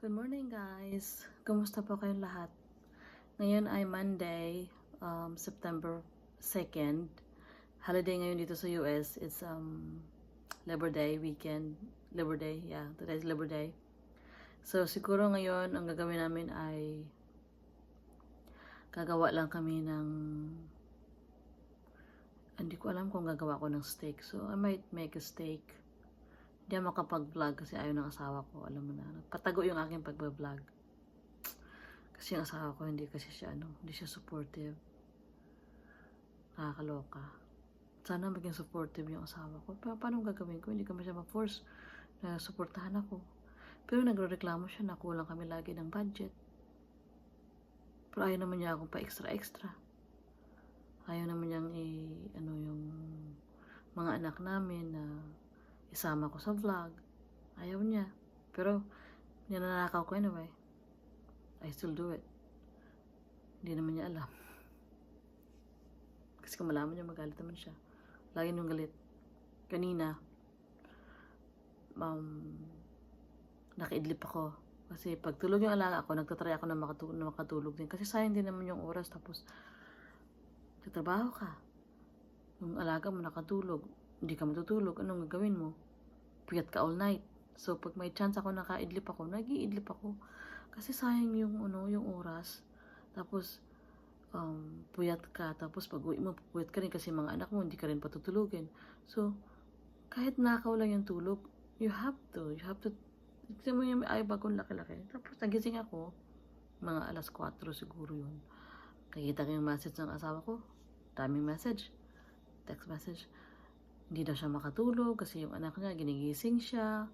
Good morning guys! Kumusta po kayong lahat? Ngayon ay Monday, um, September 2nd. Holiday ngayon dito sa US. It's um, Labor Day weekend. Labor Day, yeah. Today is Labor Day. So siguro ngayon ang gagawin namin ay gagawa lang kami ng hindi ko alam kung gagawa ko ng steak. So I might make a steak. Hindi ako makapag-vlog kasi ayaw ng asawa ko. Alam mo na. Patago yung aking pag-vlog. Kasi yung asawa ko, hindi kasi siya, ano, hindi siya supportive. Nakakaloka. Sana maging supportive yung asawa ko. Pa paano gagawin ko? Hindi ko siya ma-force na suportahan ako. Pero nagre-reklamo siya na kulang kami lagi ng budget. Pero ayaw naman niya akong pa-extra-extra. Ayaw naman niyang i, ano, yung mga anak namin na isama ko sa vlog. Ayaw niya. Pero, ninanakaw ko anyway. I still do it. Hindi naman niya alam. Kasi kung malaman niya, magalit naman siya. Lagi niyong galit. Kanina, um, nakaidlip ako. Kasi pag tulog yung alaga ako, nagtatry ako na makatulog, na makatulog din. Kasi sayang din naman yung oras. Tapos, tatrabaho ka. Yung alaga mo nakatulog, hindi ka matutulog, anong gagawin mo? Puyat ka all night. So, pag may chance ako nakaidlip ako, nag-iidlip ako. Kasi sayang yung, ano, yung oras. Tapos, um, puyat ka. Tapos, pag uwi mo, puyat ka rin kasi mga anak mo, hindi ka rin patutulugin. So, kahit nakaw lang yung tulog, you have to. You have to. Kasi mo yung ay bagong laki-laki. Tapos, nagising ako. Mga alas 4 siguro yun. Nakikita ko yung message ng asawa ko. Daming message. Text message hindi daw siya makatulog kasi yung anak niya, ginigising siya.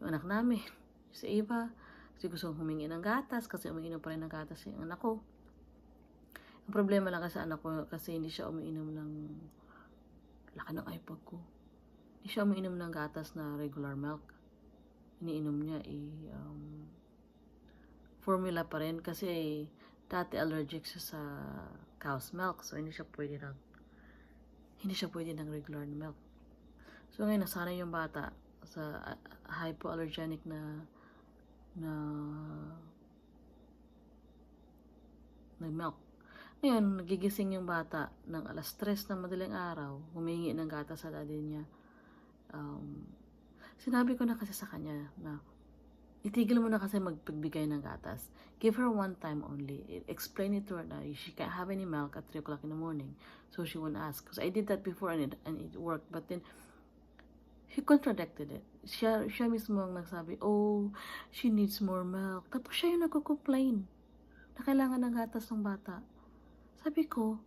Yung anak namin, si Eva, kasi gusto humingi ng gatas kasi umiinom pa rin ng gatas yung anak ko. Ang problema lang kasi anak ko kasi hindi siya umiinom ng laki ng iPod ko. Hindi siya umiinom ng gatas na regular milk. Iniinom niya i um, formula pa rin kasi dati allergic siya sa cow's milk so hindi siya pwede ng hindi siya pwede ng regular milk. So ngayon nasanay yung bata sa uh, hypoallergenic na na na milk. Ngayon, nagigising yung bata ng alas 3 ng madaling araw, humingi ng gata sa daddy niya. Um, sinabi ko na kasi sa kanya na itigil mo na kasi magpagbigay ng gatas. Give her one time only. Explain it to her na she can't have any milk at 3 o'clock in the morning. So she won't ask. Because I did that before and it, and it worked. But then, he contradicted it. Siya, siya mismo ang nagsabi, oh, she needs more milk. Tapos siya yung nagko-complain na kailangan ng gatas ng bata. Sabi ko,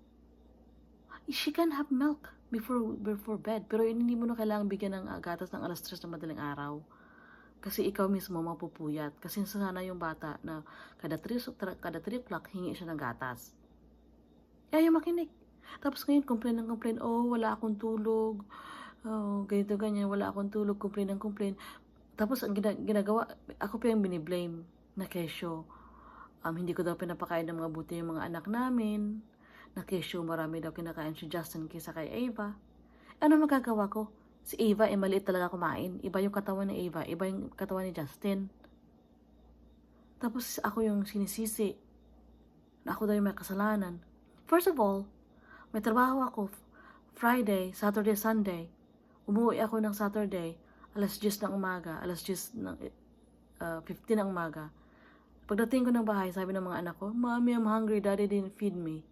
she can have milk before before bed. Pero hindi mo na kailangan bigyan ng uh, gatas ng alas 3 na madaling araw. Kasi ikaw mismo mapupuyat. Kasi sana yung bata na kada 3, kada 3 o'clock hingi siya ng gatas. Kaya yung makinig. Tapos ngayon, complain ng complain, oh, wala akong tulog. Oh, ganito, ganyan, wala akong tulog, complain ng complain. Tapos ang gina- ginagawa, ako pa yung biniblame na kesyo. Um, hindi ko daw pinapakain ng mga buti yung mga anak namin. Na kesyo, marami daw kinakain si Justin kaysa kay Ava. Ano magagawa ko? Si Ava, eh, maliit talaga kumain. Iba yung katawan ni Ava, iba yung katawan ni Justin. Tapos ako yung sinisisi na ako daw yung may kasalanan. First of all, may trabaho ako Friday, Saturday, Sunday. Umuwi ako ng Saturday, alas 10 ng umaga, alas 10 ng uh, 15 ng umaga. Pagdating ko ng bahay, sabi ng mga anak ko, Mommy, I'm hungry, Daddy didn't feed me.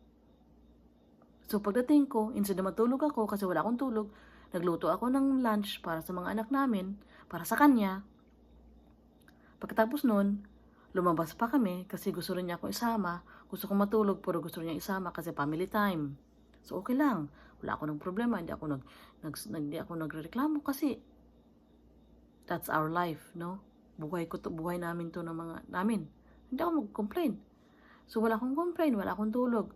So pagdating ko, instead na matulog ako kasi wala akong tulog, nagluto ako ng lunch para sa mga anak namin, para sa kanya. Pagkatapos nun, lumabas pa kami kasi gusto rin niya akong isama. Gusto kong matulog pero gusto rin niya isama kasi family time. So okay lang. Wala ako ng problema. Hindi ako nag, nag, hindi ako nagrereklamo kasi that's our life, no? Buhay ko to, buhay namin to ng mga namin. Hindi ako mag-complain. So wala akong complain, wala akong tulog.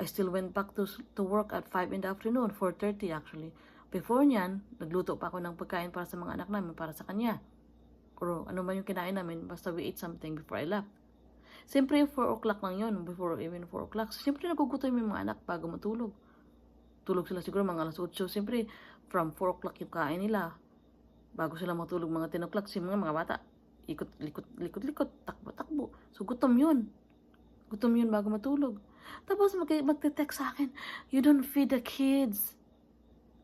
I still went back to to work at 5 in the afternoon, 4.30 actually. Before niyan, nagluto pa ako ng pagkain para sa mga anak namin, para sa kanya. Or ano man yung kinain namin, basta we ate something before I left. Siyempre, 4 o'clock lang yun, before even 4 o'clock. So, siyempre, nagugutom yung mga anak bago matulog. Tulog sila siguro mga alas 8. Siyempre, from 4 o'clock yung kain nila. Bago sila matulog mga 10 o'clock, si mga mga bata. ikot, likot, likot, likot, takbo, takbo. So, gutom yun. Gutom yun bago matulog. Tapos mag magte-text sa akin, you don't feed the kids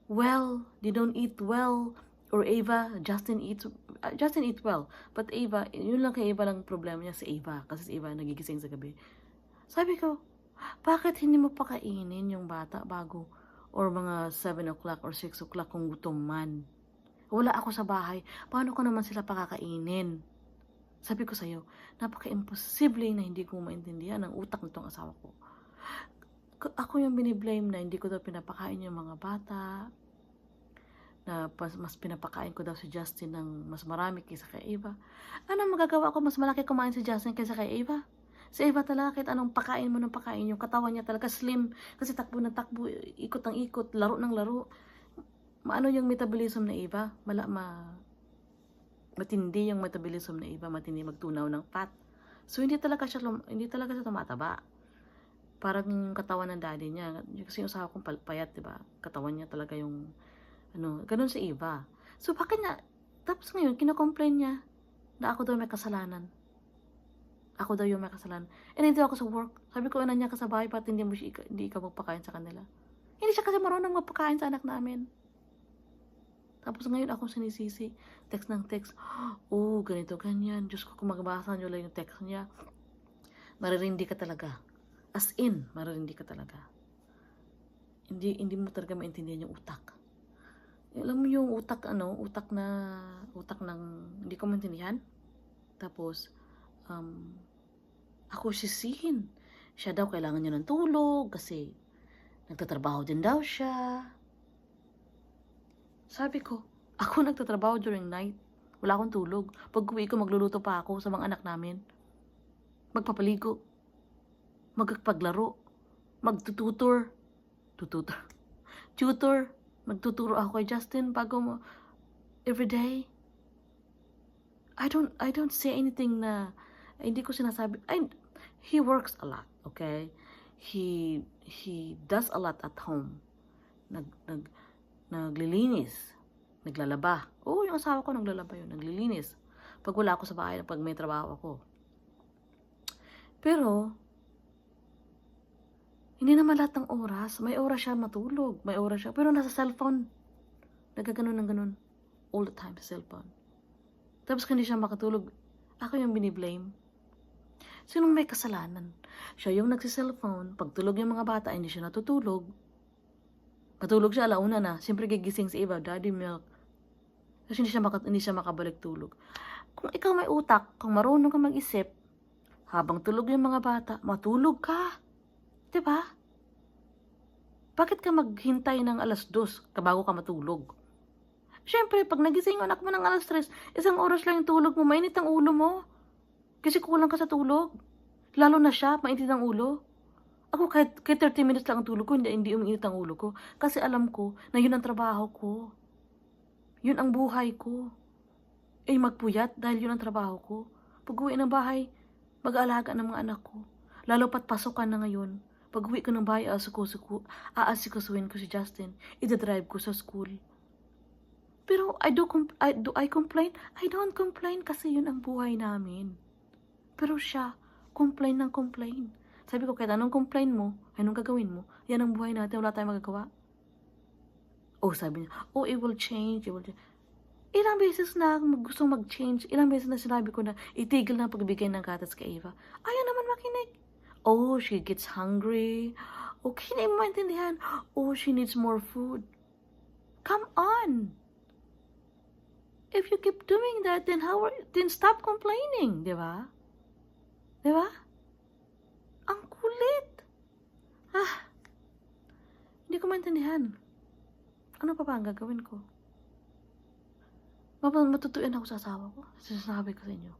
well, they don't eat well, or Ava, Justin eats, uh, Justin eat well, but Ava, yun lang kay Ava lang problema niya si Ava, kasi si Ava nagigising sa gabi. Sabi ko, bakit hindi mo pakainin yung bata bago, or mga 7 o'clock or 6 o'clock kung gutom man? Wala ako sa bahay, paano ko naman sila pakakainin? Sabi ko sa'yo, napaka-imposible na hindi ko maintindihan ang utak nitong asawa ko. Ako yung biniblame na hindi ko daw pinapakain yung mga bata, na pas, mas pinapakain ko daw si Justin ng mas marami kaysa kay Eva. Ano magagawa ko? Mas malaki kumain si Justin kaysa kay Eva? Si Eva talaga, kahit anong pakain mo ng pakain, yung katawan niya talaga slim. Kasi takbo ng takbo, ikot ng ikot, laro ng laro. Maano yung metabolism na Eva? Mala, ma, matindi yung metabolism na Eva, matindi magtunaw ng fat. So, hindi talaga siya, hindi talaga siya tumataba. Parang yung katawan ng daddy niya. Kasi yung usawa kong payat, di ba? Katawan niya talaga yung, ano, ganun si Eva. So, bakit niya, tapos ngayon, kinocomplain niya na ako daw may kasalanan. Ako daw yung may kasalanan. And hindi ako sa work. Sabi ko, niya ka sa bahay, ba't hindi, mo siya, hindi ikaw magpakain sa kanila? Hindi siya kasi marunong magpakain sa anak namin. Tapos ngayon ako sinisisi. Text ng text. Oh, ganito, ganyan. Diyos ko, kung magbasa nyo lang yung text niya. Maririndi ka talaga. As in, maririndi ka talaga. Hindi, hindi mo talaga maintindihan yung utak. Alam mo yung utak, ano, utak na, utak ng, hindi ko maintindihan. Tapos, um, ako sisihin. Siya daw kailangan niya ng tulog kasi nagtatrabaho din daw siya. Sabi ko, ako nagtatrabaho during night. Wala akong tulog. Pag uwi ko, magluluto pa ako sa mga anak namin. Magpapaligo. Magpaglaro. Magtututor. Tututor. Tutor. Magtuturo ako kay Justin bago mo. Everyday. I don't, I don't say anything na, hindi ko sinasabi. I, he works a lot, okay? He, he does a lot at home. Nag, nag, naglilinis, naglalaba. Oo, yung asawa ko naglalaba yun, naglilinis. Pag wala ako sa bahay, pag may trabaho ako. Pero, hindi naman lahat ng oras. May oras siya matulog. May oras siya. Pero nasa cellphone. Nagkaganon ng ganon. All the time cellphone. Tapos kung hindi siya makatulog, ako yung biniblame. Sinong may kasalanan? Siya yung nagsi-cellphone. Pag tulog yung mga bata, hindi siya natutulog. Matulog siya, alauna na. Siyempre gigising si Eva, daddy milk. Kasi hindi siya, maka, hindi siya makabalik tulog. Kung ikaw may utak, kung marunong ka mag-isip, habang tulog yung mga bata, matulog ka. ba? Bakit ka maghintay ng alas dos bago ka matulog? Siyempre, pag nagising yung anak mo ng alas tres, isang oras lang yung tulog mo, mainit ang ulo mo. Kasi kulang ka sa tulog. Lalo na siya, mainit ang ulo. Ako kahit, kahit 30 minutes lang ang tulog ko, hindi, hindi umiinit ang ulo ko. Kasi alam ko na yun ang trabaho ko. Yun ang buhay ko. Eh, magpuyat dahil yun ang trabaho ko. Pag uwi ng bahay, mag-aalaga ng mga anak ko. Lalo pat pasukan na ngayon. Pag uwi ko ng bahay, aasikasuhin ko si Justin. Ida-drive ko sa school. Pero I do, I, do I complain? I don't complain kasi yun ang buhay namin. Pero siya, complain ng complain. Sabi ko, kahit anong complain mo, anong gagawin mo, yan ang buhay natin, wala tayong magagawa. Oh, sabi niya, oh, it will change, it will change. Ilang beses na gustong mag-change, ilang beses na sinabi ko na itigil na pagbigay ng gatas kay Eva. Ayaw naman makinig. Oh, she gets hungry. Okay, na mo maintindihan. Oh, she needs more food. Come on. If you keep doing that, then how are- then stop complaining, di ba? Di ba? Ang kulit. Ah, hindi ko maintindihan. Ano pa ba ang gagawin ko? Mapag matutuin ako sa asawa ko. Sinasabi ko sa inyo.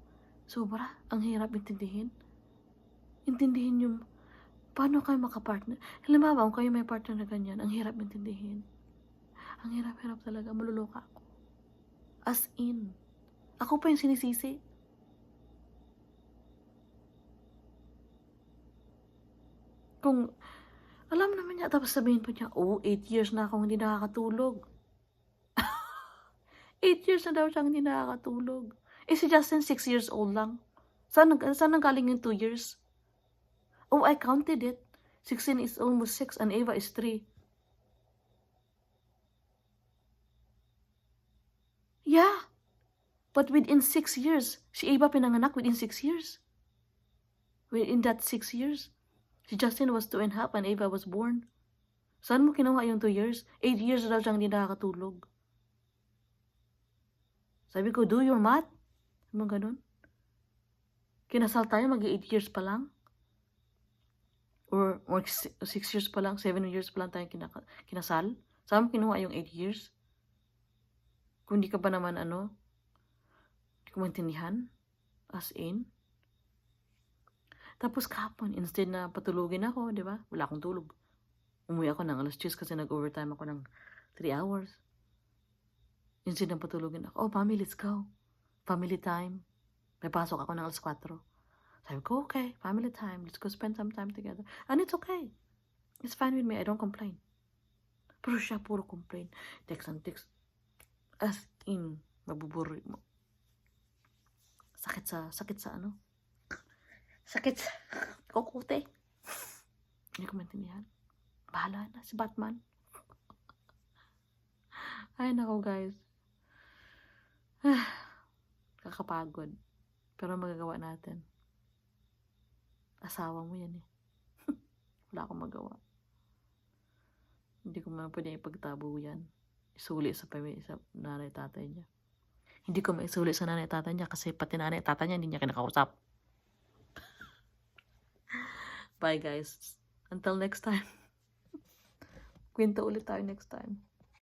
Sobra, ang hirap intindihin. Intindihin yung paano kayo makapartner. Halimbawa, kung kayo may partner na ganyan, ang hirap intindihin. Ang hirap-hirap talaga. Maluluka ako. As in. Ako pa yung sinisisi. Kung, alam naman niya, tapos sabihin pa niya, oh, 8 years na akong hindi nakakatulog. 8 years na daw siyang hindi nakakatulog. Eh, si Justin, 6 years old lang. Saan, saan nanggaling yung 2 years? Oh, I counted it. 16 is almost 6 and Ava is 3. Yeah. But within 6 years, si Ava pinanganak within 6 years. Within that 6 years. Si Justin was 2 and a half and Ava was born. Saan mo kinuha yung 2 years? 8 years daw siyang hindi nakakatulog. Sabi ko, do your math. Ano ganun? Kinasal tayo, mag 8 years pa lang. Or, or 6 years pa lang, 7 years pa lang tayo kinasal. Saan mo kinuha yung 8 years? Kung di ka ba naman ano, di ko maintindihan. As in. Tapos kahapon, instead na patulugin ako, di ba? Wala akong tulog. Umuwi ako ng alas 10 kasi nag-overtime ako ng 3 hours. Instead na patulugin ako, oh, mami, let's go. Family time. May pasok ako ng alas 4. Sabi ko, okay, family time. Let's go spend some time together. And it's okay. It's fine with me. I don't complain. Pero siya, puro complain. Text and text. As in, mabuburi mo. Sakit sa, sakit sa ano? Sakit sa kukote. Hindi ko maintindihan. Bahala na si Batman. Ay, nako guys. Kakapagod. Pero magagawa natin. Asawa mo yan eh. Wala akong magawa. Hindi ko man pwede ipagtabo yan. Isuli sa pamilya, sa nanay tatay niya. Hindi ko maisuli sa nanay tatay niya kasi pati nanay tatay niya hindi niya kinakausap. Bye guys. Until next time. Kwento ulit tayo next time.